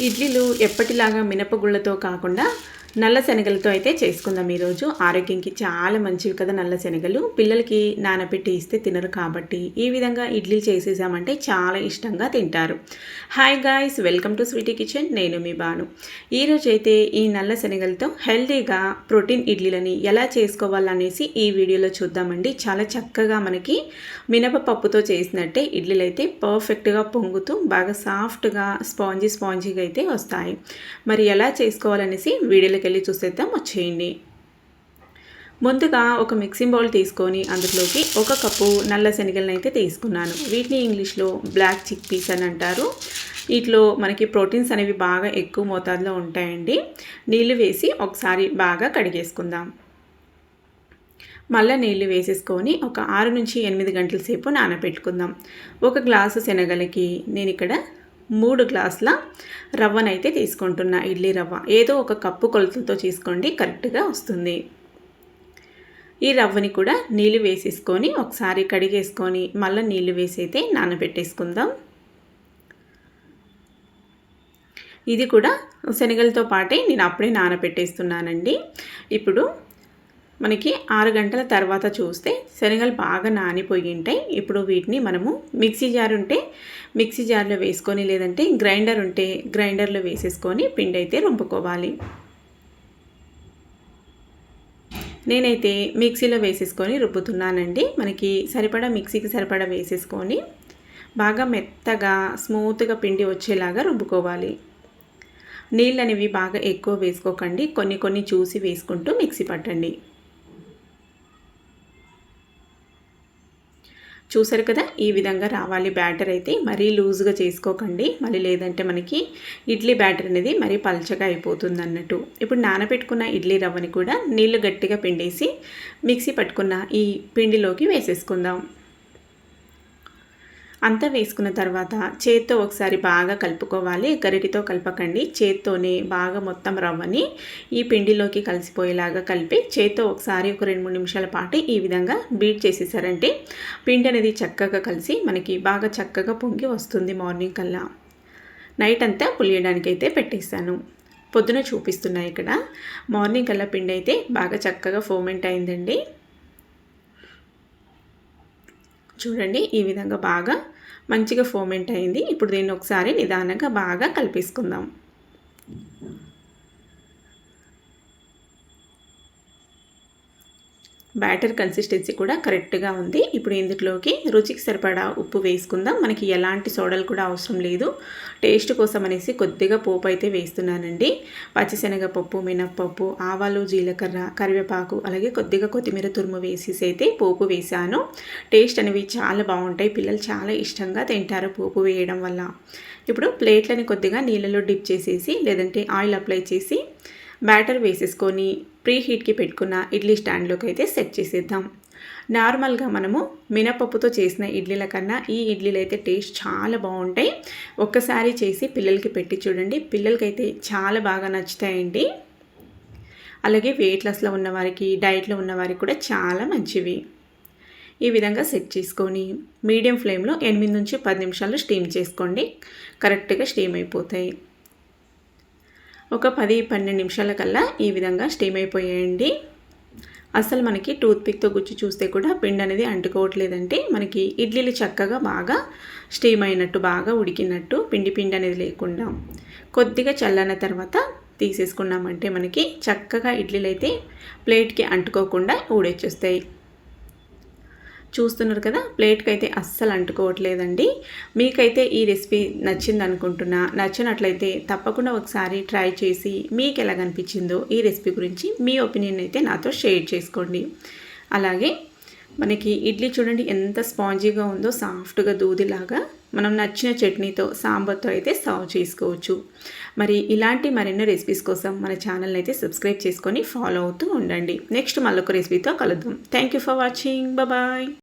ఇడ్లీలు ఎప్పటిలాగా మినపగుళ్ళతో కాకుండా నల్ల శనగలతో అయితే చేసుకుందాం ఈరోజు. ఆరోగ్యంకి చాలా మంచివి కదా నల్ల శనగలు. పిల్లలకి నానబెట్టి ఇస్తే తినరు కాబట్టి ఈ విధంగా ఇడ్లీలు చేసేసామంటే చాలా ఇష్టంగా తింటారు. Hi guys welcome to Sweety kitchen నేను మీ బాను. ఈరోజు అయితే ఈ నల్ల శనగలతో హెల్తీగా ప్రోటీన్ ఇడ్లీలని ఎలా చేసుకోవాలనేసి ఈ వీడియోలో చూద్దామండి. చాలా చక్కగా మనకి మినపప్పుతో చేసినట్టే ఇడ్లీలు అయితే పర్ఫెక్ట్గా పొంగుతూ బాగా సాఫ్ట్గా స్పాంజీ స్పాంజీగా అయితే వస్తాయి. మరి ఎలా చేసుకోవాలనేసి వీడియోలో దగ్గరికి వెళ్ళి చూసేద్దాం వచ్చేయండి. ముందుగా ఒక మిక్సింగ్ బౌల్ తీసుకొని అందులోకి ఒక కప్పు నల్ల శనగలను అయితే తీసుకున్నాను. వీటిని ఇంగ్లీష్లో బ్లాక్ చిక్ పీస్ అని అంటారు. వీటిలో మనకి ప్రోటీన్స్ అనేవి బాగా ఎక్కువ మోతాదులో ఉంటాయండి. నీళ్ళు వేసి ఒకసారి బాగా కడిగేసుకుందాం. మళ్ళీ నీళ్ళు వేసేసుకొని ఒక ఆరు నుంచి ఎనిమిది గంటల సేపు నానబెట్టుకుందాం. ఒక గ్లాసు శనగలకి నేను ఇక్కడ మూడు గ్లాసుల రవ్వనైతే తీసుకుంటున్నా ఇడ్లీ రవ్వ. ఏదో ఒక కప్పు కొలతలతో తీసుకోండి కరెక్ట్గా వస్తుంది. ఈ రవ్వని కూడా నీళ్ళు వేసేసుకొని ఒకసారి కడిగేసుకొని మళ్ళీ నీళ్ళు వేసి అయితే నానబెట్టేసుకుందాం. ఇది కూడా శనగలతో పాటే నేను అప్పుడే నానబెట్టేస్తున్నానండి. ఇప్పుడు మనకి ఆరు గంటల తర్వాత చూస్తే శనగలు బాగా నానిపోయి ఉంటాయి. ఇప్పుడు వీటిని మనము మిక్సీ జార్ ఉంటే మిక్సీ జార్లో వేసుకొని లేదంటే గ్రైండర్ ఉంటే గ్రైండర్లో వేసేసుకొని పిండి అయితే రుంపుకోవాలి. నేనైతే మిక్సీలో వేసేసుకొని రుబ్బుతున్నానండి. మనకి సరిపడా మిక్సీకి సరిపడా వేసేసుకొని బాగా మెత్తగా స్మూత్గా పిండి వచ్చేలాగా రుబ్బుకోవాలి. నీళ్ళు అనేవి బాగా ఎక్కువ వేసుకోకండి. కొన్ని కొన్ని చూసి వేసుకుంటూ మిక్సీ పట్టండి. చూసారు కదా? ఈ విధంగా రావాలి బ్యాటర్ అయితే. మరీ లూజ్గా చేసుకోకండి. మళ్ళీ లేదంటే మనకి ఇడ్లీ బ్యాటర్ అనేది మరీ పల్చగా అయిపోతుంది అన్నట్టు ఇప్పుడు నానబెట్టుకున్న ఇడ్లీ రవ్వని కూడా నీళ్ళు గట్టిగా పిండేసి మిక్సీ పట్టుకున్న ఈ పిండిలోకి వేసేసుకుందాం. అంతా వేసుకున్న తర్వాత చేత్తో ఒకసారి బాగా కలుపుకోవాలి. గరిటితో కలపకండి. చేత్తోనే బాగా మొత్తం రవ్వని ఈ పిండిలోకి కలిసిపోయేలాగా కలిపి చేత్తో ఒకసారి ఒక రెండు మూడు నిమిషాల పాటు ఈ విధంగా బీట్ చేసేసారంటే పిండి అనేది చక్కగా కలిసి మనకి బాగా చక్కగా పొంగి వస్తుంది మార్నింగ్ కల్లా. నైట్ అంతా పులియడానికి అయితే పెట్టేశాను. పొద్దున చూపిస్తున్నాయి ఇక్కడ. మార్నింగ్ కల్లా పిండి అయితే బాగా చక్కగా ఫోమెంట్ అయిందండి. చూడండి ఈ విధంగా బాగా మంచిగా ఫోమెంట్ అయింది. ఇప్పుడు దీన్ని ఒకసారి నిదానంగా బాగా కలిపేసుకుందాం. బ్యాటర్ కన్సిస్టెన్సీ కూడా కరెక్ట్గా ఉంది. ఇప్పుడు ఇందులోకి రుచికి సరిపడా ఉప్పు వేసుకుందాం. మనకి ఎలాంటి సోడలు కూడా అవసరం లేదు. టేస్ట్ కోసం అనేసి కొద్దిగా పోపు అయితే వేస్తున్నానండి. పచ్చిశనగపప్పు మినప్పప్పు ఆవాలు జీలకర్ర కరివేపాకు అలాగే కొద్దిగా కొత్తిమీర తురుము వేసేసి అయితే పోపు వేసాను. టేస్ట్ అనేవి చాలా బాగుంటాయి. పిల్లలు చాలా ఇష్టంగా తింటారు పోపు వేయడం వల్ల. ఇప్పుడు ప్లేట్లని కొద్దిగా నీళ్ళలో డిప్ చేసేసి లేదంటే ఆయిల్ అప్లై చేసి బ్యాటర్ వేసేసుకొని ప్రీ హీట్కి పెట్టుకున్న ఇడ్లీ స్టాండ్లోకి అయితే సెట్ చేసేద్దాం. నార్మల్గా మనము మినపప్పుతో చేసిన ఇడ్లీల కన్నా ఈ ఇడ్లీలు అయితే టేస్ట్ చాలా బాగుంటాయి. ఒక్కసారి చేసి పిల్లలకి పెట్టి చూడండి. పిల్లలకైతే చాలా బాగా నచ్చుతాయండి. అలాగే వెయిట్ లాస్లో ఉన్నవారికి డైట్లో ఉన్నవారికి కూడా చాలా మంచివి. ఈ విధంగా సెట్ చేసుకొని మీడియం ఫ్లేమ్లో ఎనిమిది నుంచి పది నిమిషాలు స్టీమ్ చేసుకోండి. కరెక్ట్గా స్టీమ్ అయిపోతాయి. ఒక పది పన్నెండు నిమిషాల కల్లా ఈ విధంగా స్టీమ్ అయిపోయాయండి అసలు మనకి టూత్పిక్తో గుచ్చి చూస్తే కూడా పిండి అనేది అంటుకోవట్లేదంటే మనకి ఇడ్లీలు చక్కగా బాగా స్టీమ్ అయినట్టు బాగా ఉడికినట్టు పిండి పిండి అనేది లేకుండా కొద్దిగా చల్లన తర్వాత తీసేసుకున్నామంటే మనకి చక్కగా ఇడ్లీలు అయితే ప్లేట్కి అంటుకోకుండా ఊడొచ్చేస్తాయి. చూస్తున్నారు కదా ప్లేట్కి అయితే అస్సలు అంటుకోవట్లేదండి. మీకైతే ఈ రెసిపీ నచ్చింది అనుకుంటున్నా నచ్చినట్లయితే తప్పకుండా ఒకసారి ట్రై చేసి మీకు ఎలా అనిపించిందో ఈ రెసిపీ గురించి మీ ఒపీనియన్ అయితే నాతో షేర్ చేసుకోండి. అలాగే మనకి ఇడ్లీ చూడండి ఎంత స్పాంజీగా ఉందో సాఫ్ట్గా దూదిలాగా మనం నచ్చిన చట్నీతో సాంబార్తో అయితే సర్వ్ చేసుకోవచ్చు. మరి ఇలాంటి మరెన్నో రెసిపీస్ కోసం మన ఛానల్ని అయితే సబ్స్క్రైబ్ చేసుకొని ఫాలో అవుతూ ఉండండి. నెక్స్ట్ మళ్ళొక రెసిపీతో కలుద్దాం. Thank you for watching. Bye.